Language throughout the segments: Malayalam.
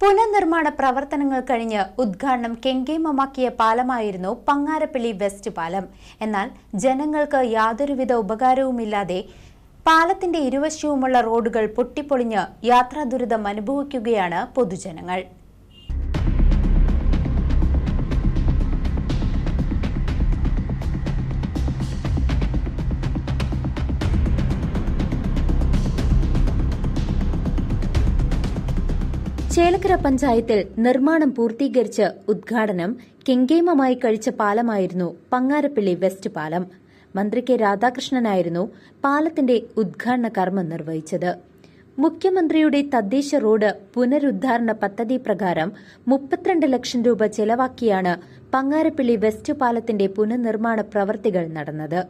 പുനർനിർമ്മാണ പ്രവർത്തനങ്ങൾ കഴിഞ്ഞ് ഉദ്ഘാടനം കെങ്കേമമാക്കിയ പാലമായിരുന്നു പങ്ങാരപ്പള്ളി വെസ്റ്റ് പാലം. എന്നാൽ ജനങ്ങൾക്ക് യാതൊരുവിധ ഉപകാരവുമില്ലാതെ പാലത്തിന്റെ ഇരുവശവുമുള്ള റോഡുകൾ പൊട്ടിപ്പൊളിഞ്ഞ് യാത്രാ ദുരിതം അനുഭവിക്കുകയാണ് പൊതുജനങ്ങൾ. ചേലക്കര പഞ്ചായത്തിൽ നിർമ്മാണം പൂർത്തീകരിച്ച് ഉദ്ഘാടനം കെങ്കേമമായി കഴിച്ച പാലമായിരുന്നു പങ്ങാരപ്പള്ളി വെസ്റ്റ് പാലം. മന്ത്രി കെ രാധാകൃഷ്ണനായിരുന്നു പാലത്തിന്റെ ഉദ്ഘാടന കർമ്മം നിർവഹിച്ചത്. മുഖ്യമന്ത്രിയുടെ തദ്ദേശ റോഡ് പുനരുദ്ധാരണ പദ്ധതി പ്രകാരം മുപ്പത്തിരണ്ട് ലക്ഷം രൂപ ചെലവാക്കിയാണ് പങ്ങാരപ്പള്ളി വെസ്റ്റ് പാലത്തിന്റെ പുനർനിർമ്മാണ പ്രവൃത്തികൾ നടന്നത്.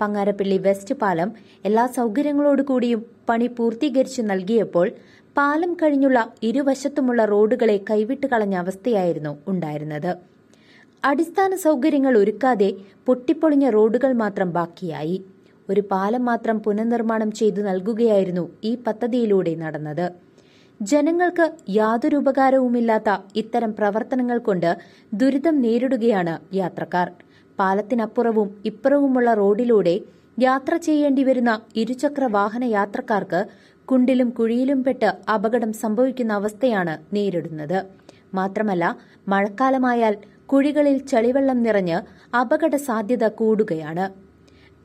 പങ്ങാരപ്പള്ളി വെസ്റ്റ് പാലം എല്ലാ സൗകര്യങ്ങളോടുകൂടിയും പണി പൂർത്തീകരിച്ചു നൽകിയപ്പോൾ പാലം കഴിഞ്ഞുള്ള ഇരുവശത്തുമുള്ള റോഡുകളെ കൈവിട്ട് കളഞ്ഞ അവസ്ഥയായിരുന്നു ഉണ്ടായിരുന്നത്. അടിസ്ഥാന സൗകര്യങ്ങൾ ഒരുക്കാതെ പൊട്ടിപ്പൊളിഞ്ഞ റോഡുകൾ മാത്രം ബാക്കിയായി. ഒരു പാലം മാത്രം പുനർനിർമ്മാണം ചെയ്തു നൽകുകയായിരുന്നു ഈ പദ്ധതിയിലൂടെ നടന്നത്. ജനങ്ങൾക്ക് യാതൊരു ഉപകാരവുമില്ലാത്ത ഇത്തരം പ്രവർത്തനങ്ങൾ കൊണ്ട് ദുരിതം നേരിടുകയാണ് യാത്രക്കാർ. പാലത്തിനപ്പുറവും ഇപ്പുറവുമുള്ള റോഡിലൂടെ യാത്ര ചെയ്യേണ്ടി വരുന്ന ഇരുചക്ര വാഹന യാത്രക്കാർക്ക് കുണ്ടിലും കുഴിയിലും പെട്ട് അപകടം സംഭവിക്കുന്ന അവസ്ഥയാണ് നേരിടുന്നത്. മാത്രമല്ല മഴക്കാലമായാൽ കുഴികളിൽ ചളിവെള്ളം നിറഞ്ഞ് അപകട സാധ്യത കൂടുകയാണ്.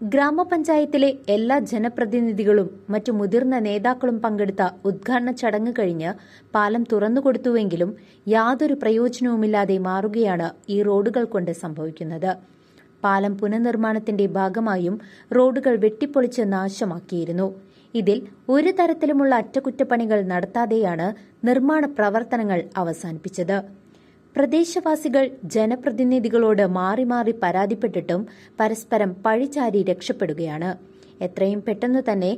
ഗ്രാമപഞ്ചായത്തിലെ എല്ലാ ജനപ്രതിനിധികളും മറ്റു മുതിർന്ന നേതാക്കളും പങ്കെടുത്ത ഉദ്ഘാടന ചടങ്ങ് കഴിഞ്ഞ് പാലം തുറന്നുകൊടുത്തുവെങ്കിലും യാതൊരു പ്രയോജനവുമില്ലാതെ മാറുകയാണ് ഈ റോഡുകൾ കൊണ്ട് സംഭവിക്കുന്നത്. പാലം പുനർനിർമ്മാണത്തിന്റെ ഭാഗമായും റോഡുകൾ വെട്ടിപ്പൊളിച്ച് നാശമാക്കിയിരുന്നു. ഇതിൽ ഒരു തരത്തിലുമുള്ള അറ്റകുറ്റപ്പണികൾ നടത്താതെയാണ് നിർമ്മാണ പ്രവർത്തനങ്ങൾ അവസാനിപ്പിച്ചത്. പ്രദേശവാസികൾ ജനപ്രതിനിധികളോട് മാറി മാറി പരാതിപ്പെട്ടിട്ടും പരസ്പരം പഴിചാരി രക്ഷപ്പെടുകയാണ്. എത്രയും പെട്ടെന്ന് തന്നെ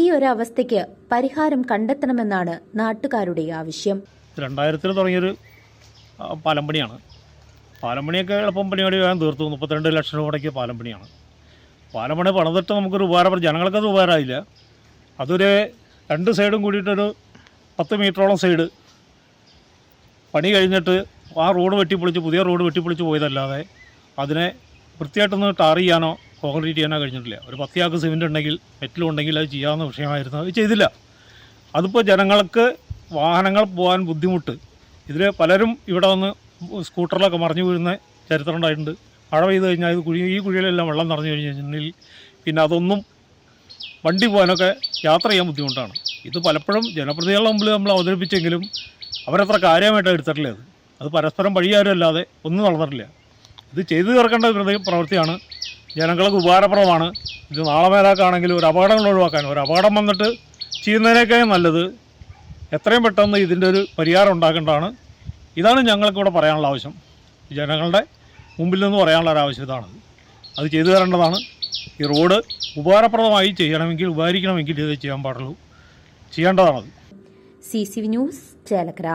ഈ ഒരു അവസ്ഥയ്ക്ക് പരിഹാരം കണ്ടെത്തണമെന്നാണ് നാട്ടുകാരുടെ ആവശ്യം. രണ്ടായിരത്തിൽ തുടങ്ങിയൊരു പാലംപണിയാണ് പാലം പണിയാണ് പാലം പണിയൊക്കെ എളുപ്പം പണിയോടി വേഗം തീർത്തു. മുപ്പത്തിരണ്ട് ലക്ഷം രൂപയ്ക്ക് പാലം പണിയാണ് പാലം പണി പണിതിട്ട് നമുക്കൊരു ഉപകാരം ജനങ്ങൾക്കത് ഉപകാരമായില്ല. അതൊരു രണ്ട് സൈഡും കൂടിയിട്ടൊരു പത്ത് മീറ്ററോളം സൈഡ്. പണി കഴിഞ്ഞിട്ട് ആ റോഡ് വെട്ടിപ്പൊളിച്ച് പുതിയ റോഡ് വെട്ടിപ്പൊളിച്ച് പോയതല്ലാതെ അതിനെ വൃത്തിയായിട്ടൊന്ന് ടാർ ചെയ്യാനോ കോൺക്രീറ്റ് ചെയ്യാനോ കഴിഞ്ഞിട്ടില്ല. ഒരു പത്തിയാൾക്ക് സിമെന്റ് ഉണ്ടെങ്കിൽ മെറ്റലും ഉണ്ടെങ്കിൽ അത് ചെയ്യാവുന്ന വിഷയമായിരുന്നു. അത് ചെയ്തില്ല. അതിപ്പോൾ ജനങ്ങൾക്ക് വാഹനങ്ങൾ പോകാൻ ബുദ്ധിമുട്ട്. ഇതിൽ പലരും ഇവിടെ വന്ന് സ്കൂട്ടറിലൊക്കെ മറിഞ്ഞു വീഴുന്ന ചരിത്രം ഉണ്ടായിട്ടുണ്ട്. മഴ പെയ്ത് കഴിഞ്ഞാൽ ഇത് കുഴി ഈ കുഴിയിലെല്ലാം വെള്ളം നിറഞ്ഞു കഴിഞ്ഞു കഴിഞ്ഞിട്ടുണ്ടെങ്കിൽ പിന്നെ അതൊന്നും വണ്ടി പോകാനൊക്കെ യാത്ര ചെയ്യാൻ ബുദ്ധിമുട്ടാണ്. ഇത് പലപ്പോഴും ജനപ്രതിനിധികളുടെ മുമ്പിൽ നമ്മൾ അവതരിപ്പിച്ചെങ്കിലും അവരത്ര കാര്യമായിട്ട് എടുത്തിട്ടില്ല അത് അത് പരസ്പരം വഴിയാരല്ലാതെ ഒന്നും നടന്നിട്ടില്ല. ഇത് ചെയ്തു തീർക്കേണ്ട പ്രവൃത്തിയാണ്. ജനങ്ങൾക്ക് ഉപകാരപ്രദമാണ്. ഇത് നാളെ മേലാക്കാണെങ്കിലും ഒരു അപകടങ്ങൾ ഒഴിവാക്കാൻ ഒരു അപകടം വന്നിട്ട് ചെയ്യുന്നതിനേക്കാളും നല്ലത് എത്രയും പെട്ടെന്ന് ഇതിന്റെ ഒരു പരിഹാരം ഉണ്ടാക്കേണ്ടതാണ്. ഇതാണ് ഞങ്ങൾക്ക് ഇവിടെ പറയാനുള്ള ആവശ്യം. ജനങ്ങളുടെ മുമ്പിൽ നിന്ന് പറയാനുള്ള ഒരു ആവശ്യം ഇതാണ്. അത് ചെയ്തു തരേണ്ടതാണ്. ഈ റോഡ് ഉപകാരപ്രദമായി ചെയ്യണമെങ്കിൽ ഉപകരിക്കണമെങ്കിൽ ഇത് ചെയ്യാൻ പാടുള്ളൂ. ചെയ്യേണ്ടതാണത് സി സി ന്യൂസ് ചേലക്കര.